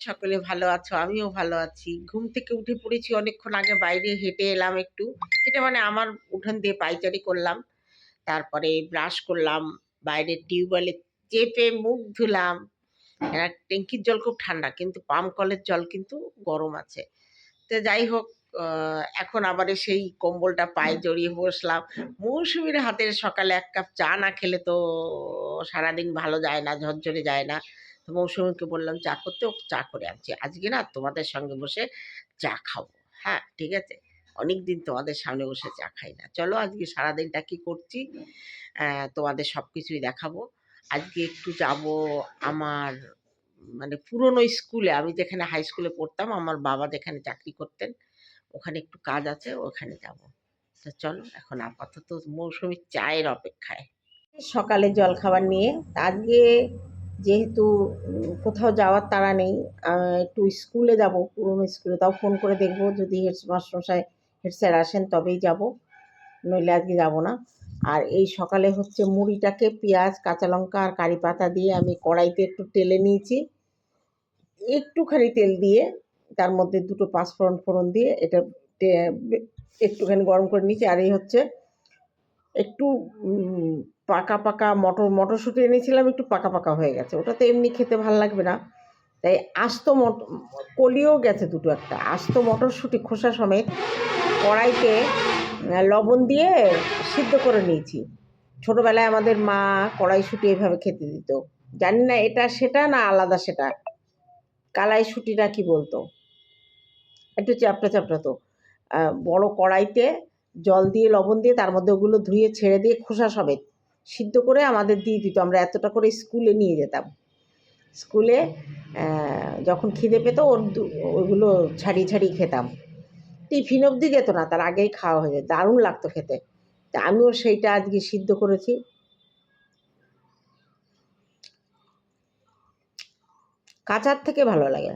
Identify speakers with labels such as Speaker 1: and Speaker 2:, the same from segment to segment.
Speaker 1: সকলে ভালো আছো, আমিও ভালো আছি। ঘুম থেকে উঠে পড়েছি অনেকক্ষণ আগে, বাইরে হেঁটে এলাম একটু। হেঁটে মানে আমার উঠান দিয়ে পাইচারি করলাম, তারপরে ব্রাশ করলাম, বাইরের টিউবওয়েলে চেপে মুখ ধুলাম। ট্যাঙ্কির জল খুব ঠান্ডা, কিন্তু পাম কলের জল কিন্তু গরম আছে। তো যাই হোক এখন আবার সেই কম্বলটা পায়ে জড়িয়ে বসলাম। মৌসুমির হাতের সকালে এক কাপ চা না খেলে তো সারাদিন ভালো যায় না, ঝরঝরে যায় না। মৌসুমীকে বললাম, চা করতে ও চা করে আনছি। আজকে না তোমাদের সঙ্গে বসে চা খাব। হ্যাঁ ঠিক আছে? অনেক দিন তোমাদের সামনে বসে চা খাই না। চলো আজকে সারাদিনটা কি করছি তোমাদের সব কিছুই দেখাবো। আজকে একটু যাব আমার মানে পুরনো স্কুলে। আমি যেখানে হাই স্কুলে পড়তাম, আমার বাবা যেখানে চাকরি করতেন, ওখানে একটু কাজ আছে, ওখানে যাব। তো চলো, এখন আপাতত মৌসুমির চায়ের অপেক্ষায়। সকালে জল খাবার নিয়ে আজকে যেহেতু কোথাও যাওয়ার তাড়া নেই একটু স্কুলে যাব, পুরনো স্কুলে, তাও ফোন করে দেখব, যদি হেডমাস্টারমশাই হেড স্যার আসেন তবেই যাব, নইলে আজকে যাব না। আর এই সকালে হচ্ছে মুড়িটাকে, পেঁয়াজ, কাঁচা লঙ্কা আর কারি পাতা দিয়ে আমি কড়াইতে একটু তেলে নিয়েছি। একটুখানি তেল দিয়ে, তার মধ্যে দুটো পাঁচফোড়ন ফোড়ন দিয়ে, এটা একটুখানি গরম করে নিয়েছি। আর এই হচ্ছে একটু পাকা পাকা মটর, মটরশুঁটি এনেছিলাম, একটু পাকা পাকা হয়ে গেছে। ওটা তো এমনি খেতে ভালো লাগবে না। তাই আস্ত মট, কলিও গেছে দুটো একটা। আস্ত মটরশুঁটি খোসা সমেত কড়াইতে লবণ দিয়ে সিদ্ধ করে নিয়েছি। ছোটোবেলায় আমাদের মা কড়াইশুঁটি এভাবে খেতে দিত। জানি না এটা সেটা না আলাদা সেটা। কালাইশুঁটিটা কি বলতো? একটু চ্যাপটা চ্যাপটা তো। বড় কড়াইতে জল দিয়ে, লবণ দিয়ে তার মধ্যে ওগুলো ধুয়ে, ছেড়ে দিয়ে খোসা সমেত সিদ্ধ করে আমাদের দিয়ে দিত। আমরা এতটা করে স্কুলে নিয়ে যেতাম। স্কুলে যখন খিদে পেতো, ওর ওগুলো ছাড়িয়ে ছাড়িয়ে খেতাম। টিফিন অবধি যেত না, তার আগেই খাওয়া হয়ে যেত। দারুণ লাগতো খেতে। তা আমিও সেইটা আজকে সিদ্ধ করেছি। কাঁচার থেকে ভালো লাগে।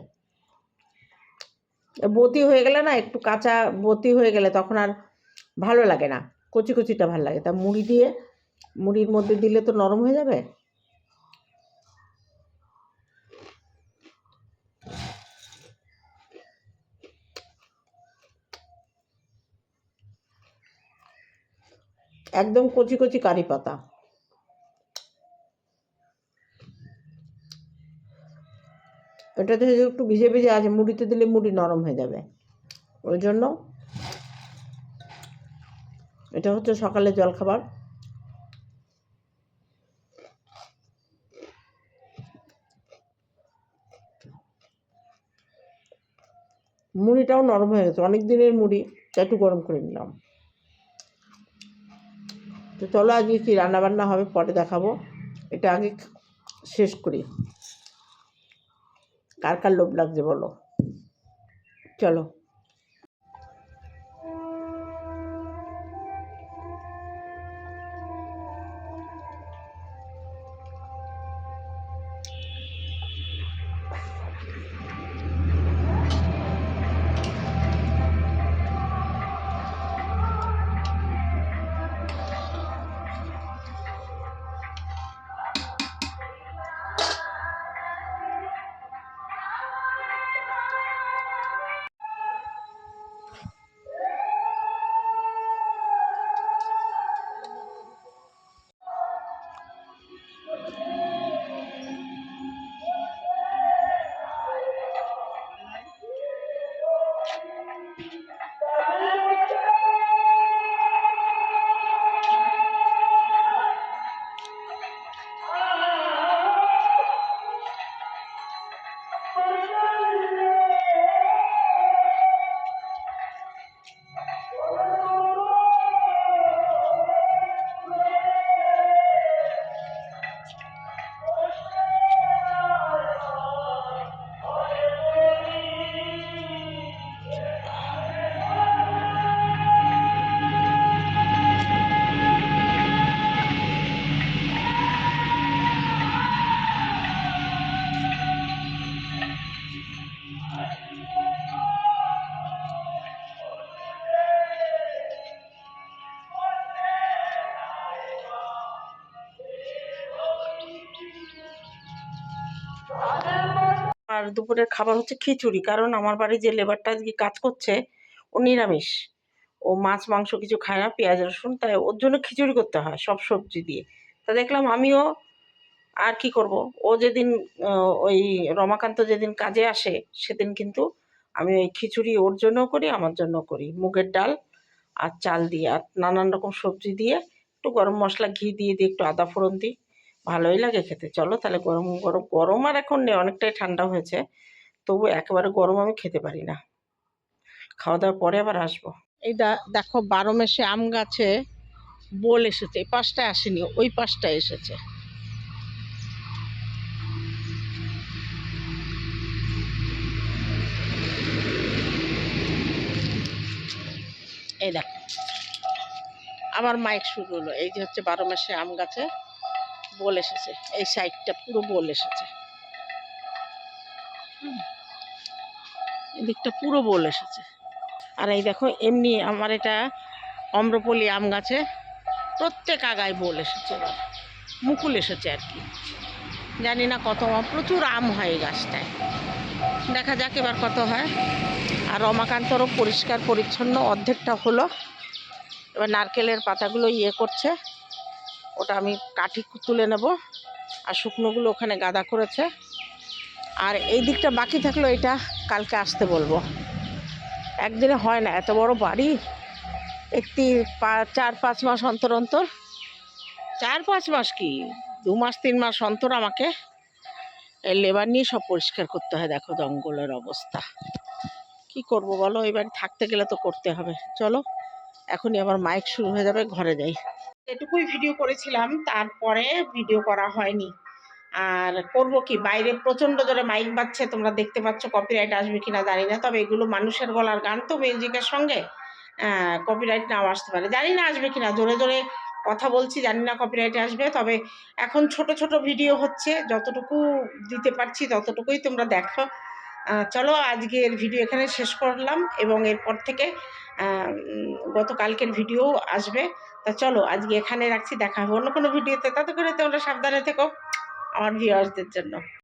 Speaker 1: বতি হয়ে গেলে না, একটু কাঁচা বতি হয়ে গেলে তখন আর ভালো লাগে না। কচি কচিটা ভালো লাগে। তা মুড়ি দিয়ে, মুড়ির মধ্যে দিলে তো নরম হয়ে যাবে? একদম কচি কচি কারি পাতা। এটাতে যদি একটু ভিজে ভিজে আছে, মুড়িতে দিলে মুড়ি নরম হয়ে যাবে। ওই জন্য এটা হচ্ছে সকালে জলখাবার। মুড়িটাও নরম হয়ে গেছে, অনেক দিনের মুড়ি, তাই একটু গরম করে নিলাম। তো চলো আজকে কি রান্না বান্না হবে পরে দেখাবো। এটা আগে শেষ করি। কার কার লোভ লাগছে বলো? চলো।
Speaker 2: আর দুপুরের খাবার হচ্ছে খিচুড়ি। কারণ আমার বাড়ি যে লেবারটা আজকে কাজ করছে, ও নিরামিষ। ও মাছ, মাংস কিছু খায় না, পেঁয়াজ, রসুন, তাই ওর জন্য খিচুড়ি করতে হয় সব সবজি দিয়ে। তা দেখলাম আমিও আর কি করব? ও যেদিন ওই রমাকান্ত যেদিন কাজে আসে, সেদিন কিন্তু আমি ওই খিচুড়ি ওর জন্যও করি, আমার জন্য করি। মুগের ডাল আর চাল দিয়ে, আর নানান রকম সবজি দিয়ে একটু গরম মশলা, ঘি দিয়ে দিই একটু আদা ফোড়ন দিই। ভালোই লাগে খেতে। চলো তাহলে গরম গরম গরম আর এখন নেই, অনেকটাই ঠান্ডা হয়েছে। তবু একেবারে গরম আমি খেতে পারি না। খাওয়া দাওয়ার পরে আবার আসব।
Speaker 1: এই দেখো বারো মাসে আম গাছে বোল এসেছে, এই পাশটায় আসেনি, ওই পাশটায় এসেছে। এই দেখো, আবার মাইক শুরু হলো, এই যে হচ্ছে বারো মাসে আম গাছে বোল এসেছে। এই সাইডটা পুরো বল এসেছে। এদিকটা পুরো বল এসেছে। আর এই দেখো, এমনি আমার এটা অম্রপলি আম গাছে প্রত্যেক আগায় বল এসেছে এবার। মুকুল এসেছে আর কি। জানি না কত প্রচুর আম হয় এই গাছটায়। দেখা যাক এবার কত হয়। আর রমাকান্তরও পরিষ্কার, পরিচ্ছন্ন অর্ধেকটা হলো। এবার নারকেলের পাতাগুলো ইয়ে করছে। ওটা আমি কাঠি তুলে নেব। আর শুকনোগুলো ওখানে গাদা করেছে। আর এই দিকটা বাকি থাকল, এটা কালকে আসতে বলব। একদিনে হয় না, এত বড় বাড়ি। একটি চার পাঁচ মাস অন্তর অন্তর। চার পাঁচ মাস কি? দু মাস, তিন মাস অন্তর আমাকে লেবার নিয়ে সব পরিষ্কার করতে হয়। দেখো জঙ্গলের অবস্থা। কি করব বলো? এবার থাকতে গেলে তো করতে হবে। চলো, এখনই আবার মাইক শুরু হয়ে যাবে, ঘরে যাই। এটুকুই ভিডিও করেছিলাম, তারপরে ভিডিও করা হয়নি। আর করব কি? বাইরে প্রচণ্ড জোরে মাইক বাজছে, তোমরা দেখতে পাচ্ছ কপিরাইট আসবে কিনা জানি না, তবে এগুলো মানুষের গলার গান তো মিউজিকের সঙ্গে কপিরাইট নাও আসতে পারে। জানি না আসবে কিনা, জোরে জোরে কথা বলছি, জানি না কপিরাইট আসবে, তবে এখন ছোট ছোট ভিডিও হচ্ছে, যতটুকু দিতে পারছি ততটুকুই তোমরা দেখো। চলো আজকের ভিডিও এখানে শেষ করলাম এবং এরপর থেকে গতকালকের ভিডিও আসবে। তা চলো আজকে এখানে রাখছি, দেখা হবে অন্য কোনো ভিডিওতে। তাতে করে তোমরা সাবধানে থেকো, আমার ভিউয়ার্সদের জন্য।